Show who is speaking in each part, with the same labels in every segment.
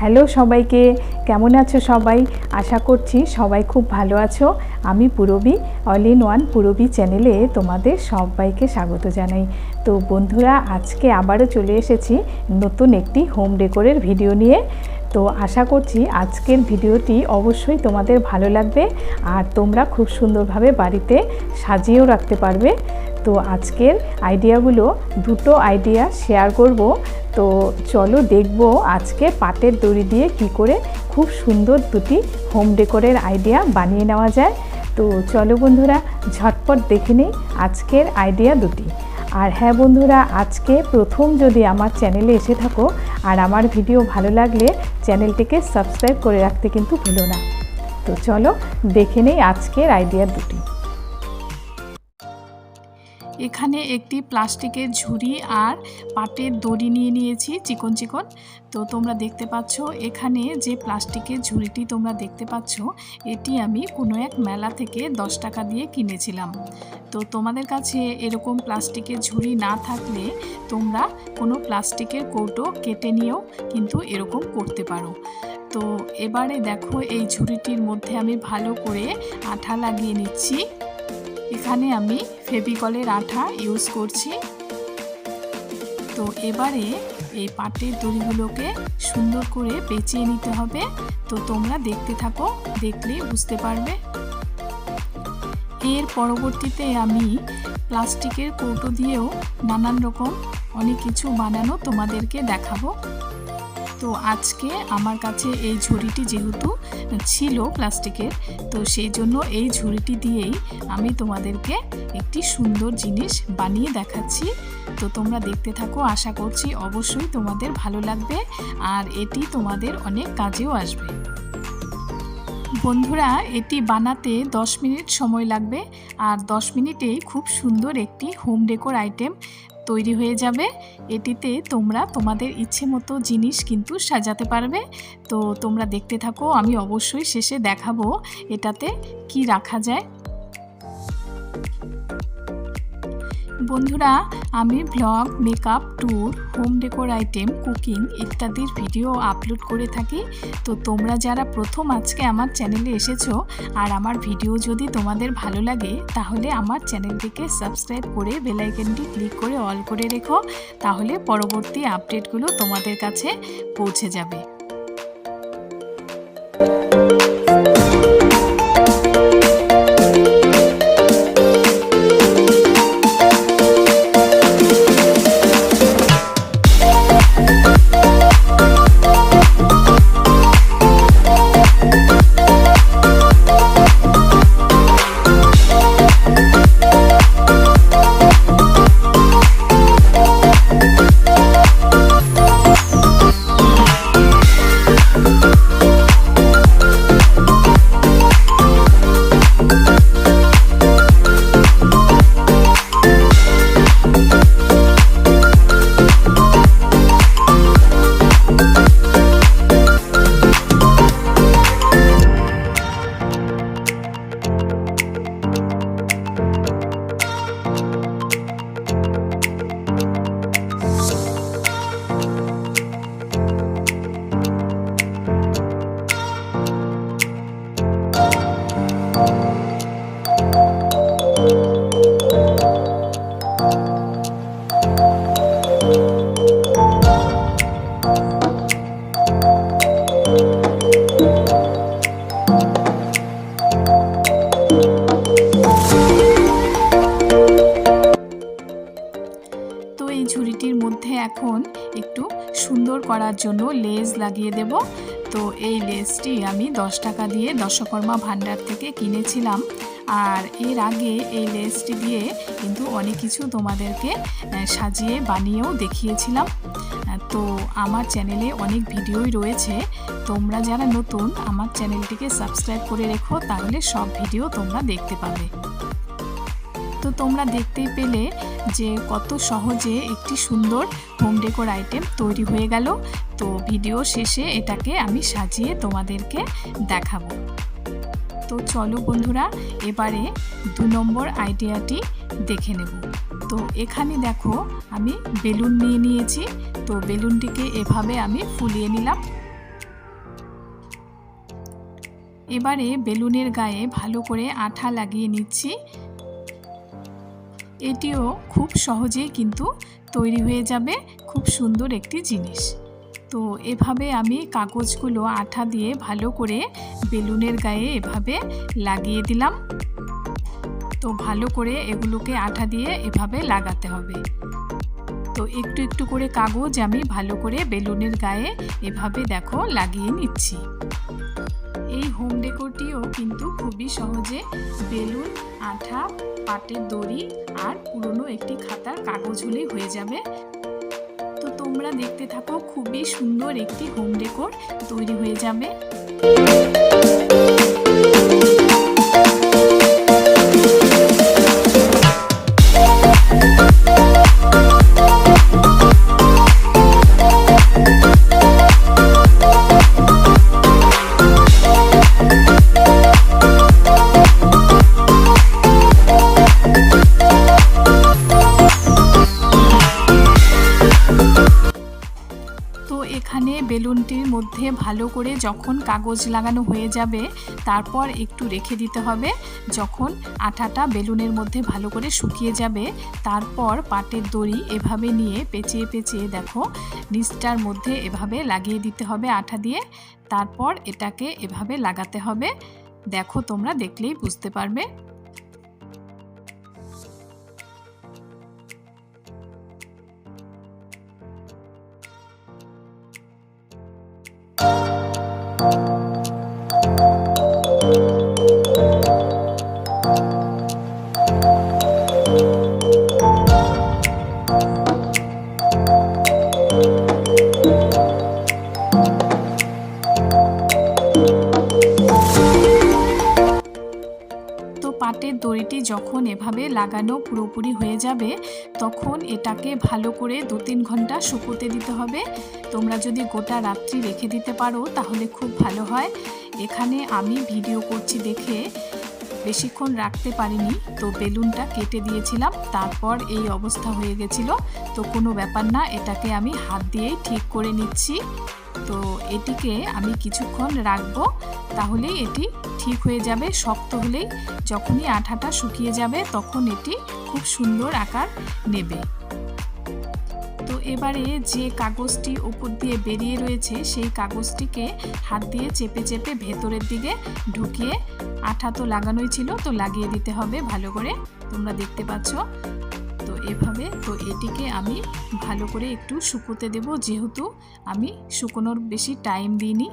Speaker 1: Hello সবাইকে, কেমন আছো সবাই? আশা করছি সবাই খুব ভালো আছো। আমি Purabi, all in one Purabi চ্যানেলে তোমাদের সবাইকে স্বাগত জানাই। তো বন্ধুরা, আজকে আবারও চলে এসেছি নতুন একটি হোম ডেকোরের ভিডিও নিয়ে। তো আশা করছি আজকের ভিডিওটি অবশ্যই তোমাদের ভালো লাগবে আর তোমরা খুব সুন্দরভাবে বাড়িতে সাজিয়েও রাখতে পারবে। তো আজকের আইডিয়াগুলো দুটো আইডিয়া শেয়ার করব। তো চলো দেখব আজকে পাটের দড়ি দিয়ে কি করে খুব সুন্দর দুটি হোম ডেকোরের আইডিয়া বানিয়ে নেওয়া যায়। তো চলো বন্ধুরা, ঝটপট দেখে নিই আজকের আইডিয়া দুটি। আর হ্যাঁ বন্ধুরা, আজকে প্রথম যদি আমার চ্যানেলে এসে থাকো আর আমার ভিডিও ভালো লাগলে চ্যানেলটিকে সাবস্ক্রাইব করে রাখতে কিন্তু ভুলো না। তো চলো দেখে নেই আজকের আইডিয়া দুটি।
Speaker 2: এখানে একটি প্লাস্টিকের ঝুড়ি আর পাটের দড়ি নিয়ে নিয়েছি, চিকন চিকন। তো তোমরা দেখতে পাচ্ছ, এখানে যে প্লাস্টিকের ঝুড়িটি তোমরা দেখতে পাচ্ছ, এটি আমি কোনো এক মেলা থেকে দশ টাকা দিয়ে কিনেছিলাম। তো তোমাদের কাছে এরকম প্লাস্টিকের ঝুড়ি না থাকলে তোমরা কোনো প্লাস্টিকের কৌটো কেটে নিয়েও কিন্তু এরকম করতে পারো। তো এবারে দেখো, এই ঝুড়িটির মধ্যে আমি ভালো করে আঠা লাগিয়ে নিচ্ছি। এখানে আমি ফেভিকলের আঠা ইউজ করছি। তো এবারে এই পাটের দড়িগুলোকে সুন্দর করে পেঁচিয়ে নিতে হবে। তো তোমরা দেখতে থাকো দেখলেই বুঝতে পারবে। এর পরবর্তীতে আমি প্লাস্টিকের কৌটো দিয়েও নানান রকম অনেক কিছু বানানো তোমাদেরকে দেখাবো। তো আজকে আমার কাছে এই ঝুড়িটি যেহেতু ছিল প্লাস্টিকের, তো সেই জন্য এই ঝুড়িটি দিয়েই আমি তোমাদেরকে একটি সুন্দর জিনিস বানিয়ে দেখাচ্ছি। তো তোমরা দেখতে থাকো, আশা করছি অবশ্যই তোমাদের ভালো লাগবে আর এটি তোমাদের অনেক কাজেও আসবে। বন্ধুরা, এটি বানাতে 10 মিনিট সময় লাগবে আর 10 মিনিটেই খুব সুন্দর একটি হোম ডেকোর আইটেম তৈরি হয়ে যাবে। এটিতে তোমরা তোমাদের ইচ্ছে মতো জিনিস কিন্তু সাজাতে পারবে। তো তোমরা দেখতে থাকো, আমি অবশ্যই শেষে দেখাবো এটাতে কি রাখা যায়। বন্ধুরা, আমি blog makeup tour home decor item cooking ইত্যাদির ভিডিও আপলোড করে থাকি। তো তোমরা যারা প্রথম আজকে আমার চ্যানেলে এসেছ, আর আমার ভিডিও যদি তোমাদের ভালো লাগে, তাহলে আমার চ্যানেলটিকে সাবস্ক্রাইব করে বেলাইকনটি ক্লিক করে অল করে রেখো। তাহলে পরবর্তী আপডেটগুলো তোমাদের কাছে পৌঁছে যাবে। ঝুড়িটির মধ্যে এখন একটু সুন্দর করার জন্য লেজ লাগিয়ে দেব। তো এই লেসটি আমি দশ টাকা দিয়ে দশকর্মা ভাণ্ডার থেকে কিনেছিলাম। আর এর আগে এই লেসটি দিয়ে কিন্তু অনেক কিছু তোমাদেরকে সাজিয়ে বানিয়েও দেখিয়েছিলাম। তো আমার চ্যানেলে অনেক ভিডিওই রয়েছে। তোমরা যারা নতুন, আমার চ্যানেলটিকে সাবস্ক্রাইব করে রেখো, তাহলে সব ভিডিও তোমরা দেখতে পাবে। তো তোমরা দেখতেই পেলে যে কত সহজে একটি সুন্দর হোম ডেকোর আইটেম তৈরি হয়ে গেল। তো ভিডিও শেষে এটাকে আমি সাজিয়ে তোমাদেরকে দেখাবো। তো চলো বন্ধুরা, এবারে দু নম্বর আইডিয়াটি দেখে নেব। তো এখানে দেখো, আমি বেলুন নিয়ে নিয়েছি। তো বেলুনটিকে এভাবে আমি ফুলিয়ে নিলাম। এবারে বেলুনের গায়ে ভালো করে আঠা লাগিয়ে নিচ্ছি। এটিও খুব সহজেই কিন্তু তৈরি হয়ে যাবে। খুব সুন্দর একটি জিনিস। তো এভাবে আমি কাগজগুলো আঠা দিয়ে ভালো করে বেলুনের গায়ে এভাবে লাগিয়ে দিলাম। তো ভালো করে এগুলোকে আঠা দিয়ে এভাবে লাগাতে হবে। তো একটু একটু করে কাগজ আমি ভালো করে বেলুনের গায়ে এভাবে দেখো লাগিয়ে নিচ্ছি। এই হোম ডেকোরটিও কিন্তু খুবই সহজে বেলুন, আঠা, পাটের দড়ি আর পুরনো একটি খাতার কাগজ হলেই হয়ে যাবে। তোমরা দেখতে থাকো খুবই সুন্দর একটি হোম ডেকোর তৈরি হয়ে যাবে। মধ্যে ভালো করে যখন কাগজ লাগানো হয়ে যাবে, তারপর একটু রেখে দিতে হবে। যখন আঠাটা বেলুনের মধ্যে ভালো করে শুকিয়ে যাবে, তারপর পাটের দড়ি এভাবে নিয়ে পেঁচিয়ে পেঁচিয়ে দেখো, নিচটার মধ্যে এভাবে লাগিয়ে দিতে হবে আঠা দিয়ে। তারপর এটাকে এভাবে লাগাতে হবে। দেখো তোমরা দেখলেই বুঝতে পারবে। পাটের দড়িটি যখন এভাবে লাগানো পুরোপুরি হয়ে যাবে, তখন এটাকে ভালো করে দু তিন ঘণ্টা শুকোতে দিতে হবে। তোমরা যদি গোটা রাত্রি রেখে দিতে পারো, তাহলে খুব ভালো হয়। এখানে আমি ভিডিও করছি দেখে বেশিক্ষণ রাখতে পারিনি, তো বেলুনটা কেটে দিয়েছিলাম, তারপর এই অবস্থা হয়ে গেছিল। তো কোনো ব্যাপার না, এটাকে আমি হাত দিয়েই ঠিক করে নিচ্ছি। তো এটিকে আমি কিছুক্ষণ রাখব। তাহলেই এটি ঠিক হয়ে যাবে, শক্ত হলেই যখনই আঠাটা শুকিয়ে যাবে তখন এটি খুব সুন্দর আকার নেবে। তো এবারে যে কাগজটি উপর দিয়ে বেরিয়ে রয়েছে সেই কাগজটিকে হাত দিয়ে চেপে চেপে ভেতরের দিকে ঢুকিয়ে আঠা তো লাগানোই ছিল, তো লাগিয়ে দিতে হবে ভালো করে, তোমরা দেখতে পাচ্ছ। তো এভাবে, তো এটিকে আমি ভালো করে একটু শুকোতে দেব, যেহেতু আমি শুকোনোর বেশি টাইম দিইনি।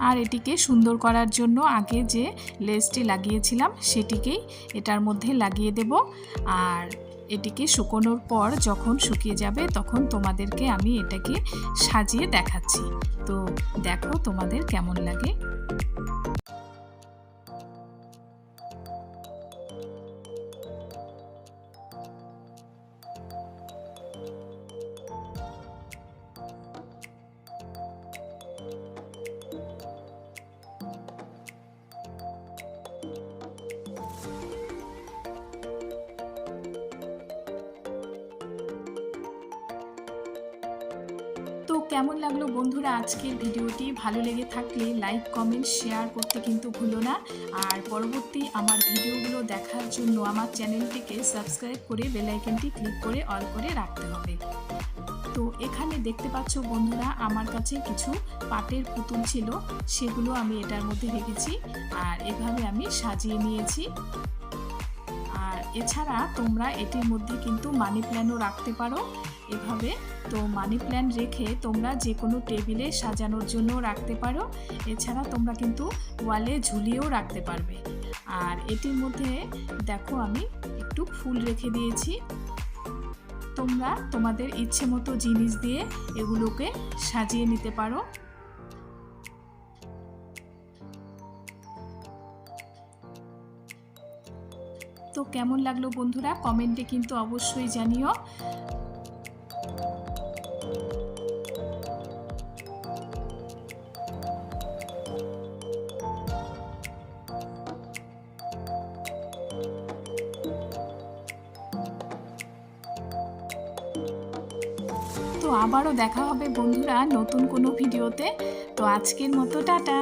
Speaker 2: আর এটিকে সুন্দর করার জন্য আগে যে লেসটি লাগিয়েছিলাম সেটিকেই এটার মধ্যে লাগিয়ে দেব। আর এটিকে শুকোনোর পর যখন শুকিয়ে যাবে তখন তোমাদেরকে আমি এটাকে সাজিয়ে দেখাচ্ছি। তো দেখো তোমাদের কেমন লাগে। তো কেমন লাগল বন্ধুরা আজকের ভিডিওটি? ভালো লেগে থাকলে লাইক কমেন্ট শেয়ার করতে কিন্তু ভুলো না। আর পরবর্তী আমার ভিডিওগুলো দেখার জন্য আমার চ্যানেলটিকে সাবস্ক্রাইব করে বেলাইকনটি ক্লিক করে অল করে রাখতে হবে। তো এখানে দেখতে পাচ্ছ বন্ধুরা আমার কাছে কিছু পাটের পুতুল ছিল, সেগুলো আমি এটার মধ্যে রেখেছি আর এভাবে আমি সাজিয়ে নিয়েছি। আর এছাড়া তোমরা এটির মধ্যে কিন্তু মানি প্ল্যানও রাখতে পারো। এভাবে। তো মানি প্ল্যান রেখে তোমরা যে কোনো টেবিলে সাজানোর জন্য রাখতে পারো। এছাড়া তোমরা কিন্তু ওয়ালে ঝুলিয়েও রাখতে পারবে। আর এটির মধ্যে দেখো আমি একটু ফুল রেখে দিয়েছি। তোমরা তোমাদের ইচ্ছে মতো জিনিস দিয়ে এগুলোকে সাজিয়ে নিতে পারো। তো কেমন লাগল বন্ধুরা? কমেন্টে কিন্তু অবশ্যই জানিও। তো আবারও দেখা হবে বন্ধুরা নতুন কোনো ভিডিওতে। তো আজকের মতো টাটা।